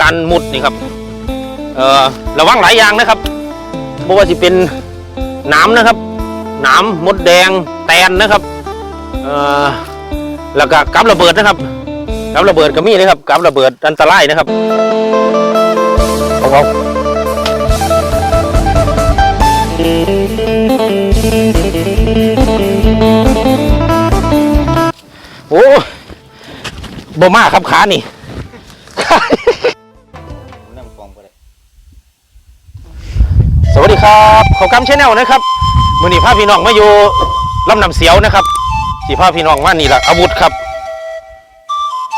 การมุดนี่ครับเอ่อระวังหลายอย่างนะครับบ่ว่าสิเป็นหน้ำนะครับหน้ำมดแดงแตนนะครับเอ่อแล้วก็กับระเบิดนะครับกับระเบิดก็มีนะครับกับระเบิดอันตรายนะครับเอาเอาโอ้บ่มาครับขานี่ ครับเขากำชแนลนะครับมือนี้พาพี่น้องมาอยู่ลำนำเสียวนะครับสีพาพี่น้องมานี่แหละอาวุธครับ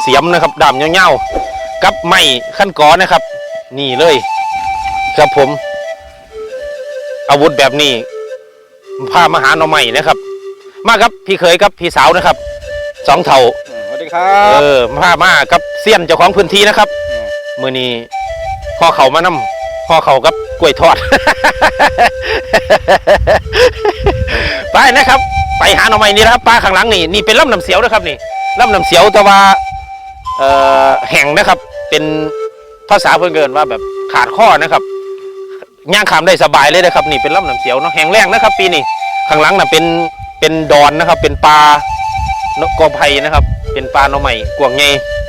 เสียมนะครับดามเงาๆกับไม้ขั้นกอนะครับ นี่เลย ครับผม อาวุธแบบนี้พามาหาหน่อใหม่นะครับ มาครับพี่เคยกับพี่สาวนะครับสองเท่าสวัสดีครัเอบอพามากับเซียนเจ้าของพื้นที่นะครับมือนี้ห่อเขามานำห่อเขากับก ล้วยทอด ไปนะครับ ไปหาหน่อไม้นี่นะครับปลาข้างหลังนี่นี่เป็นลำน้ำเสียวนะครับนี่ลำน้ำเสียวแต่ว่าเอ่อแห่งนะครับ เป็นภาษาเพื่อนเกินว่าแบบขาดข้อนะครับย่างขามได้สบายเลยนะครับนี่เป็นลำน้ำเสียวเนาะแห่งแรกนะครับ ปีนี้ข้างหลังน่ะเป็นเป็นดอนนะครับ เป็นปลานกกอไผ่นะครับ เป็นปลาหน่อไม้กวางไง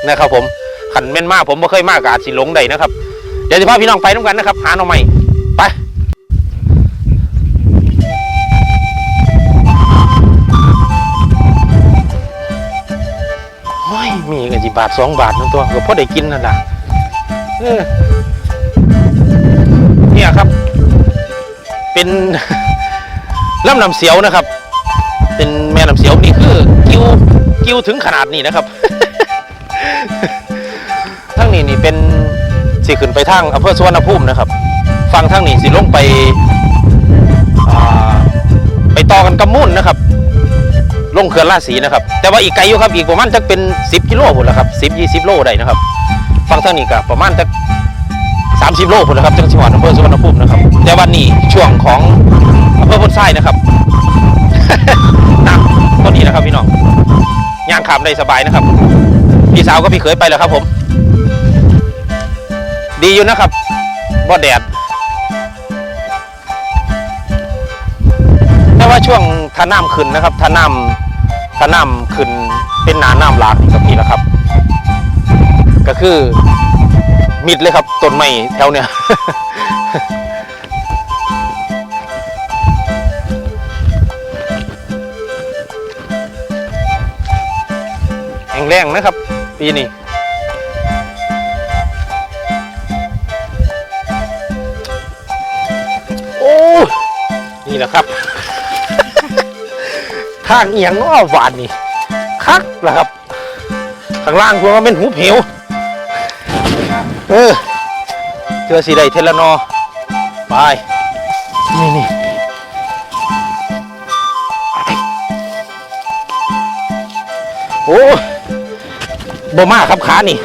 นะครับ ผมขันแม่นมากผมไม่เคยมากอาจสิหลงใดนะครับเดี๋ยวจะพาพี่น้องไปน้ำกันนะครับ หาหน่อไม้ ไปโอ้ยมีกันจีบาทสองบาทนั่นตัวก็พอได้กินนั่นแหละเออเนี่ยครับ เป็นลำน้ำเสียวนะครับ เป็นแม่น้ำเสียวนี่คือ กิ้วกิ้วถึงขนาดนี้นะครับทั้งนี้นี่เป็นสิขึ้นไปทางอำเภอสุวรรณภูมินะครับ ฟังทางนี้สิลงไปไปต่อกันกับมุ่นนะครับ ลงเขื่อนราศีนะครับ แต่ว่าอีกไกลอยู่ครับอีกประมาณจะเป็น 10กิโลพุ่นละครับ10 20โลได้นะครับฟังทางนี้ก็ประมาณจะ30โลพุ่นละครับจังสิหวัดอำเภอสุวรรณภูมินะครับ แต่วันนี้ช่วงของอำเภอพุทธไส้นะครับน้ำพอดีนะครับพี่น้องย่างขามได้สบายนะครับ พี่สาวก็พี่เคยไปแล้วครับผม ดีอยู่นะครับบ่แดด แต่ว่าช่วงท่าน้ำขึ้นนะครับท่าน้ำท่าน้ำขึ้นเป็นหนาน้ำหลากนี่กับนี่แหละครับ ก็คือมิดเลยครับต้นไม้แถวเนี้ยแห้งแรงนะครับ ปีนี้โอ้นี่แหละครับ ทางเอียงน้อหวานนี่คักแหละครับ ข้างล่างพวกมันเป็นหูเพวเออเจอสีใดเทลนอไปนี่นี่โอ้บ่มาครับขานี่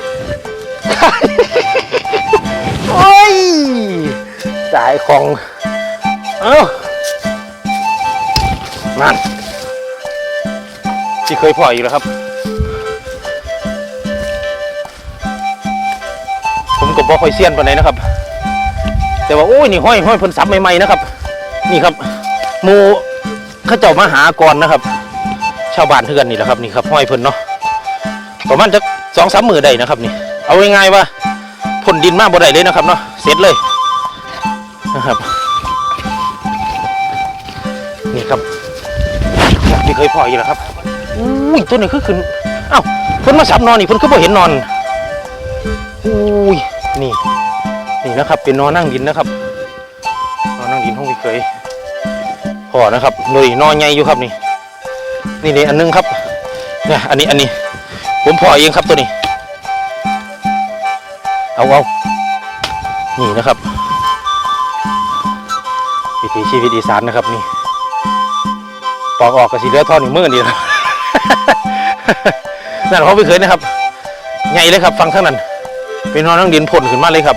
โอ้ยจ่ายของ เอ้านั่น ที่เคยพ่ออีกแล้วครับ ผมก็บอกค่อยเซียนปานไหนนะครับ แต่ว่าโอ้ยนี่ห้อยห้อยเพิ่นซับใหม่ๆนะครับ นี่ครับหมูข้าเจ้ามาหาก่อนนะครับ ชาวบ้านเทือนนี่แหละครับนี่ครับห้อยเพิ่นเนาะประมาณจะสองสามมือได้นะครับนี่ เอาง่ายๆว่าพ่นดินมากบ่ได้เลยนะครับเนาะเสร็จเลยนะครับ นี่ครับที่เคยพออยู่แล้วครับ อุ้ยตัวนี้คือขึ้นอ้าวเพิ่นมาสับนอนนี่เพิ่นคือบ่เห็นนอนอุ้ยนี่นี่นะครับ เป็นนอนนั่งดินนะครับนอนนั่งดินห้องพี่เคยพอนะครับเลยนอนใหญ่อยู่ครับนี่นี่นี่อันนึงครับเนี่ยอันนี้อันนี้ ผมพอเองครับตัวนี้ เอาเอานี่นะครับวิถีชีวิตอีสานนะครับนี่ปอกออกกับสีเลือดท่อนอีกมือนี่นะ นั่นเขาไปเคยนะครับใหญ่เลยครับ ฟังทั้งนั้นเป็นนอนนั่งดินผลขึ้นมาเลยครับ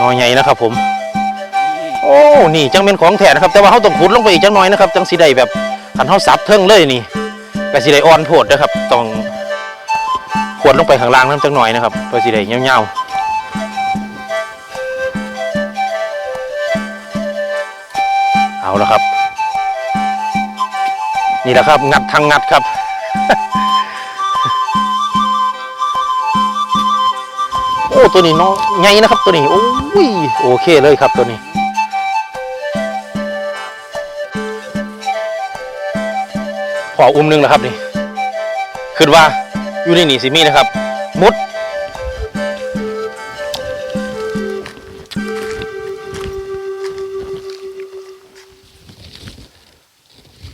นอนใหญ่นะครับ ผม โอ้นี่จังเป็นของแถนะครับ แต่ว่าเขาต้องขุดลงไปอีกจังน้อยนะครับจังสีใดแบบขันเขาซับเทิงเลยนี่กระสีใดอ่อนโพดนะครับต้องขวดลงไปข้างล่างน้ำจังหน่อยนะครับเพื่อสีใดเงี้ยวๆเอาละครับ นี่แหละครับ งัดทางงัดครับ โอ้ตัวนี้น้องไงนะครับตัวนี้โอ้ยโอเคเลยครับตัวนี้พออุ้มนึงแล้วครับนี่คือว่าอยู่ในหนีสิมีนะครับ มุด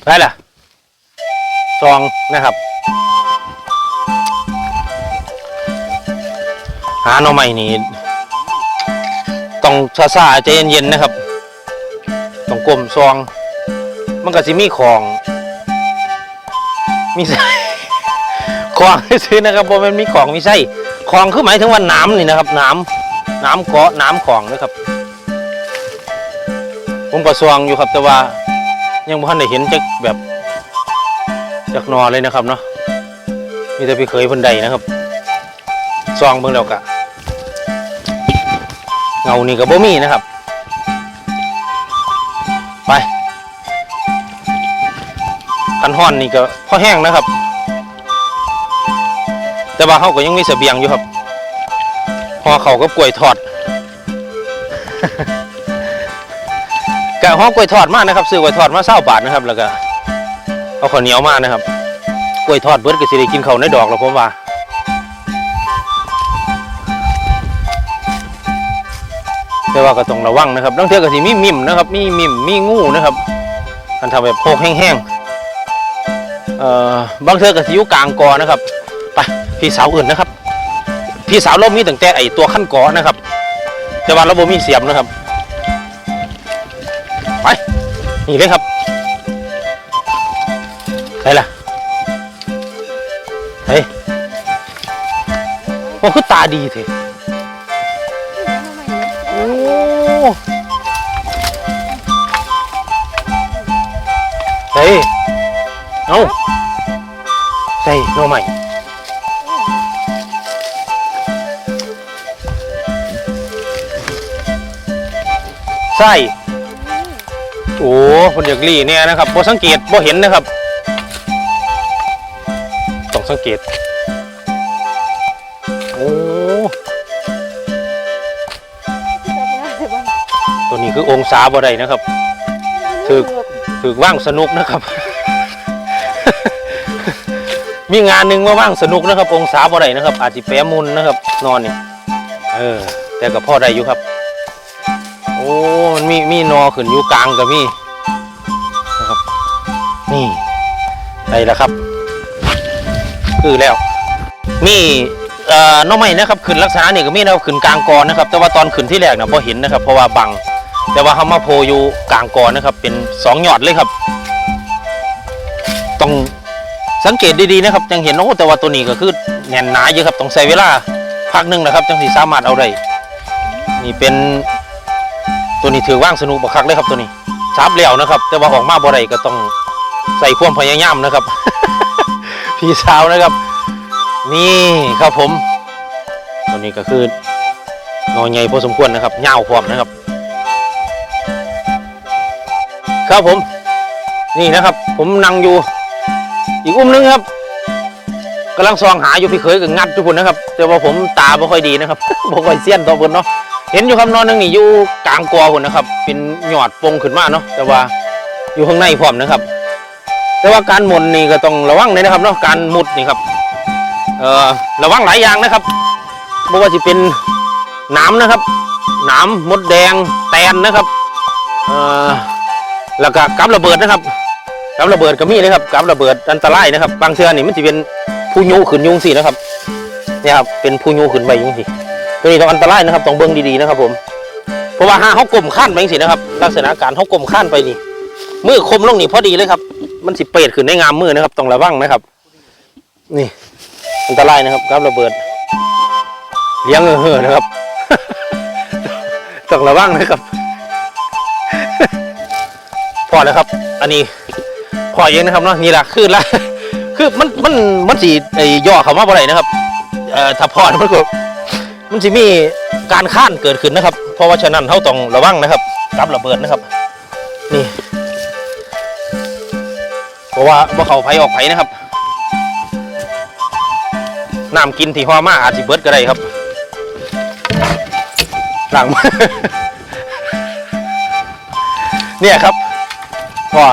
ได้ล่ะ องนะครับ หาหน่อใหม่นี่ต้องซาซาๆใจเย็นๆนะครับ ต้องกลมซอง มันก็สิมีของมีไส้ของซื้อนะครับเพราะมันมีของมีไส้ของคือหมายถึงว่าน้ำนี่นะครับ น้ำน้ำเกาะน้ำของนะครับผมก็ซองอยู่ครับแต่ว่ายังบ่ทันได้เห็นจักแบบ จักนอเลยนะครับเนาะมีแต่ไปเคยพิ่นใดนะครับซองเบิ่งแล้วกะเงานี่ก็บ่มีนะครับ ไปกันห้อนนี่ก็พอแห้งนะครับ แต่ว่าเขาก็ยังมีเสบียงอยู่ครับพอเขาก็กล้วยทอดกะห้องกล้วยทอดมากนะครับ ซื้อกล้วยทอดมาเศร้าบาทนะครับแล้วก็ เอาข้าวเหนียวมานะครับกล้วยทอดเบิร์ดก็สิได้กินข้าวในดอกแล้วผมว่าแต่ว่าก็ต้องระวังนะครับต้องเทือก็สิมีมิมนะครับ มีมิมมีงูนะครับอันทำแบบโพกแห้งๆเอ่อบางเทือก็สิอยู่กลางกอนะครับไปพี่สาวอื่นนะครับ พี่สาวเรามีตั้งแต่ไอตัวขั้นกอนะครับ แต่ว่าเราบ่มีเสียมนะครับไปนี่เลยครับ ใช่ล่ะเฮ้ยโอ้คือตาดีเถอะโอ้เฮ้ยเอาใส่โนใหม่ใส่โอ้คนอยากรีเนี่ยนะครับบ่สังเกตบ่เห็นนะครับ สังเกต โอ้ตัวนี้คือองศาบ่ได้นะครับถึกถือว่างสนุกนะครับ มีงานหนึ่งมาว่างสนุกนะครับ องศาบ่ได้นะครับ อาจจะแปรมุนนะครับ นอนนี่เออ แต่ก็พอได้อยู่ครับ โอ้มันมีมีนอขึ้นอยู่กลางกับมีนะครับ นี่ได้แล้วครับ คือแล้ว มีเอ่อน้องไม้นะครับขึ้นลักษณะนี่ก็มีนะครับขึ้นกลางกอนะครับ แต่ว่าตอนขึ้นที่แรกนะพอเห็นนะครับ เพราะว่าบัง แต่ว่าเขามาโพอยู่กลางกอนะครับ เป็นสองหยอดเลยครับ ต้องสังเกตดีๆนะครับยังเห็นโอ้แต่ว่าตัวนี้ก็คือแน่นหนาเยอะครับต้องใช้เวลาพักหนึงนะครับจังสีสามารถเอาได้นี่เป็นตัวนี้ถือว่างสนุกบักคักเลยครับตัวนี้ชับแล้วนะครับ แต่ว่าออกมาบ่ได้ก็ต้องใส่ความพยายามนะครับ พี่สาวนะครับ นี่ครับผมตัวนี้ก็คือนอนใหญ่พอสมควรนะครับยาวพร้อมนะครับ ครับผม นี่นะครับ ผมนั่งอยู่ อีกอุ้มนึงครับกำลังซองหาอยู่พี่เคยกับงัดทุกคนนะครับแต่ว่าผมตาไม่ค่อยดีนะครับบ่ค่อยเสี้ยนตัวคนเนาะเห็นอยู่ครับนอนหนึงนี่อยู่กลางกอคนนะครับ เป็นหยอดปงขึ้นมาเนาะแต่ว่าอยู่ข้างในพร้อมนะครับ แต่ว่าการหมุนนี่ก็ต้องระวังเลยนะครับเนาะการมุดนี่ครับเอ่อระวังหลายอย่างนะครับไม่ว่าจะเป็นหน้ำนะครับหน้ำมดแดงแตนนะครับเอ่อแล้วก็กับระเบิดนะครับกับระเบิดก็มีนะครับกับระเบิดอันตรายนะครับ บางเชือนี่มันจะเป็นผู้ยูขึ้นยุงสินะครับเนี่ยครับเป็นผู้ยูขึ้นไปยุงสิตัวนี้ต้องอันตรายนะครับต้องเบิ่งดีๆนะครับผมเพราะว่าห้าเขากลมขั้นไปสินะครับ ลักษณะการเขากลมขั้นไปนี่ มือคมลงนี่พอดีเลยครับ มันสิเปรตขึ้นได้งามมือนะครับต้องระวังนะครับ นี่อันตรายนะครับกับระเบิดเลี้ยงเห่อนะครับต้องระวังนะครับ พอแล้วครับ อันนี้พอเองนะครับเนาะนี่แหละคือละคือมันมันมันสีไอ้ย่อเขามาบ่ได้นะครับเอ่อถ้าพอมันก็มันจะมีการข้านเกิดขึ้นนะครับ เพราะว่าฉะนั้นเขาต้องระวังนะครับ กับระเบิดนะครับ นี่ เพราะว่าบ่เขาไผออกไผนะครับน้ำกินที่ห่อมาอาจสิเบิดก็ได้ครับหลัง เนี่ยครับเพราะ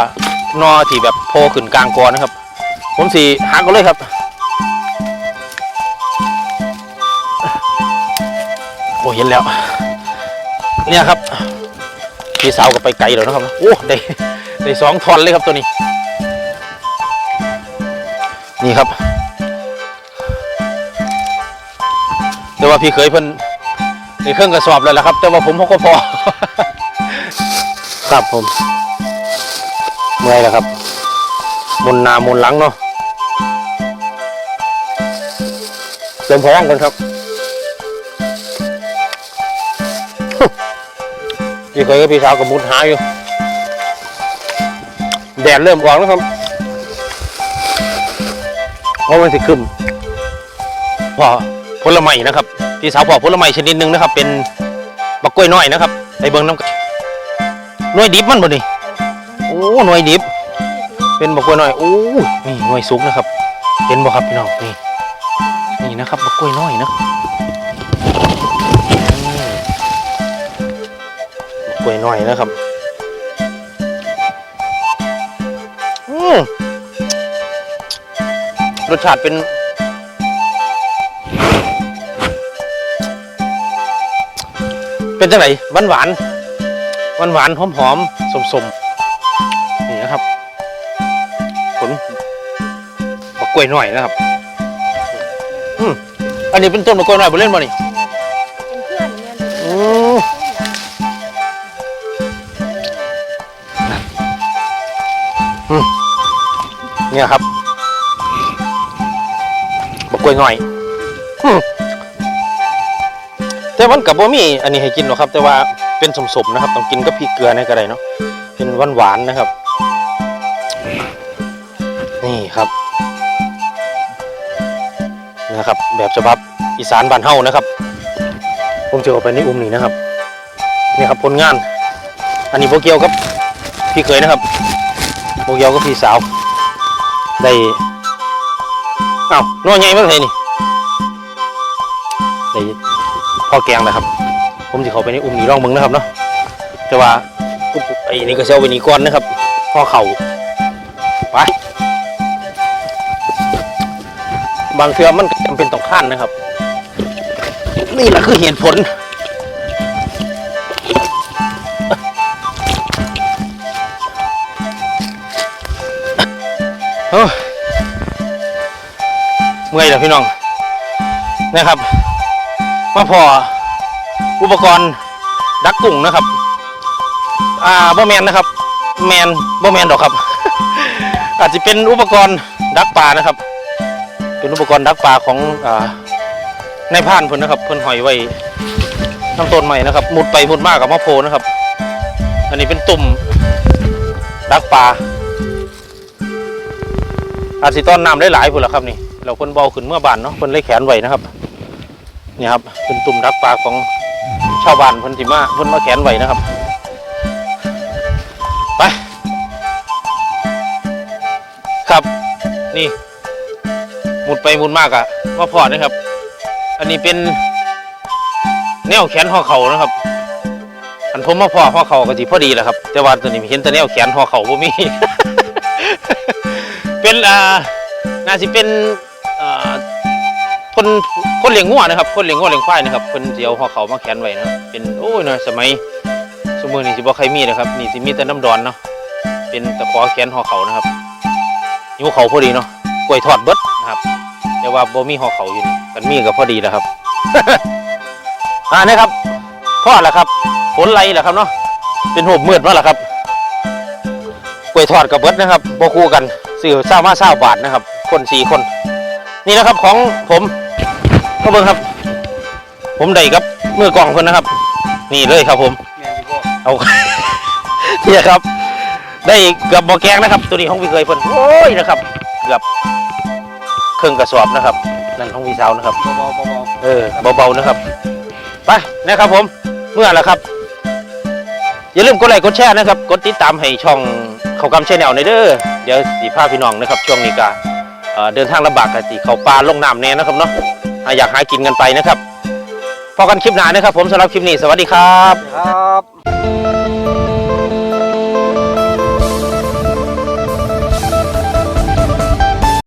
นอที่แบบโผล่ขึ้นกลางกอนะครับ ผมสีหักก็เลยครับโอ้เห็นแล้ว เนี่ยครับพี่สาวก็ไปไกลแล้วนะครับ โอ้ได้ได้สองทอนเลยครับตัวนี้ นี่ครับ แต่ว่าพี่เคยเพิ่นในเครื่องกระสอบเลยละครับ แต่ว่าผมก็พอ ครับผมเมื่อยแล้วครับหมุนหนาหมุนหลังเนาะเติมพลังกันครับพี่เคยกับพี่สาวกับมุดหาอยู่ แดดเริ่มออกแล้วครับ เพราะมันสิขึ้นพอผลไม้นะครับพี่สาวพอผลไม้ชนิดหนึ่งนะครับ เป็นบักกล้วยน้อยนะครับไปเบิ้งน้ำนหน่วยดิบมันบ่นี่โอ้หน่วยดิบ เป็นบักกล้วยน้อยโอ้นี่หน่วยสุกนะครับเห็นบ่ครับพี่น้องนี่นี่นะครับบักกล้วยน้อยนะบักกล้วยน้อยนะครับ รสชาติเป็นเป็นจังไหนหวานหวานหวานหวานๆหอมหอมสมสมๆนี่นะครับผลบักกล้วยหน่อยนะครับอืมอันนี้เป็นต้นบักกล้วยหน่อยบนเล่นบ่นี่เป็นเพื่อนเนี่ยอืมเนี่ยครับบั กกล้วยหน่อยอืมแต่มันกับบ่มีอันนี้ให้กินหรอกครับ แต่ว่าเป็นสมๆนะครับ ต้องกินกับพริกเกลือในก็ได้เนาะเป็นหวานๆนะครับ นี่ครับนะครับ แบบฉบับอีสานบ้านเฮานะครับ ผมจะเอาไปในอุ้มนี้นะครับนี่ครับผลงาน อันนี้โบเกียวกับ พี่เคยนะครับโบเกียวกับพี่สาว ได้ อ้าวนอใหญ่มาเลยนี่ได้พอแกงนะครับ ผมจะเข้าไปในอุ้มนี้ร่องมึงนะครับเนาะแต่ว่าอุ๊บไอ้นี่ก็เซลไว้นี่ก่อนนะครับพอเข่าไปบางเทือมันจำเป็นต้องขั้นนะครับ นี่แหละคือเหตุผลโอ้ เมื่อยแล้วพี่น้องนะครับมาพออุปกรณ์ดักกุ้งนะครับ อ่าบ่แมนนะครับ แมนบ่แมนดอกครับ อาจจะเป็นอุปกรณ์ดักปลานะครับ เป็นอุปกรณ์ดักปลาของอ่าในายพรานเพิ่นนะครับ เพิ่นหอยไว้น้ำต้นใหม่นะครับมุดไปมุดมากกับมะโพนะครับ อันนี้เป็นตุ่มดักปลาอาจสิต้อนน้ำได้หลายพุ่นละครับนี่ เราเพิ่นเบาขึ้นเมื่อบานเนาะเพิ่นเลยแขนไวนะครับนี่ครับเป็นตุ่มดักปลาของชาวบ้านพิ่นสิมาพนมาแขนไวนะครับ ไป ครับนี่ หมุดไปหมุดมากอะมาพอนะครับ อันนี้เป็นแนวแขนห่อเข่านะครับ อันผมมาพอห่อเข่าก็สิพอดีแหละครับ แต่ว่าตัวนี้เห็นแต่แนวแขนห่อเข่าบ่มี เป็นอ่าน่าสิเป็น คนคนเลี้ยงงัวนะครับคนเลี้ยงงัวเลี้ยงควายนะครับเพิ่นสิเอาห่อเขามาแขวนไว้นะเป็นโอ้ยนะสมัยสมัยนี้สิบ่ใครมีนะครับนี่สิมีแต่น้ำดอนเนาะเป็นตะขอแขวนหอเขานะครับหิวเขาพอดีเนาะกล้วยทอดเบิดนะครับ แต่ว่าบ่มีหอเขาอยู่นี่กันมีก็พอดีแล้วครับอ่านี่ครับพ่อแล้วครับฝนไหลแล้วครับเนาะเป็นหูบมืดมาแล้วครับกล้วยทอดกับเบิดนะครับโบคู่กันซื้อเศร้ามาเศร้าบาทนะครับ คนสี่คน นี่นะครับของผม ก็เบิ่งครับ ผมได้ครับมือกล่องคนนะครับ นี่เลยครับผมแม่นอยู่บ่เอา เนี่ยครับ ได้เกือบบ่อแกงนะครับ ตัวนี้ของพี่เคยเพิ่นโอ้ยนะครับเกือบเครื่องกระสอบนะครับ นั่นของพี่สาวนะครับ เบาๆเบาเออเบาๆนะครับ ไปนะครับผมเมื่อแล้วครับ อย่าลืมกดไลค์กดแชร์นะครับ กดติดตามให้ช่องเขากำเชนแนลในอยเด้อเดี๋ยวสีผ้าพี่น้องนะครับ ช่วงนี้ก็เอ่อเดินทางลำบากกันสีเขาปลาลงน้ำแน่นะครับเนาะ อยากหากินกันไปนะครับพอกันคลิปหน้านะครับผมสำหรับคลิปนี้สวัสดีครับ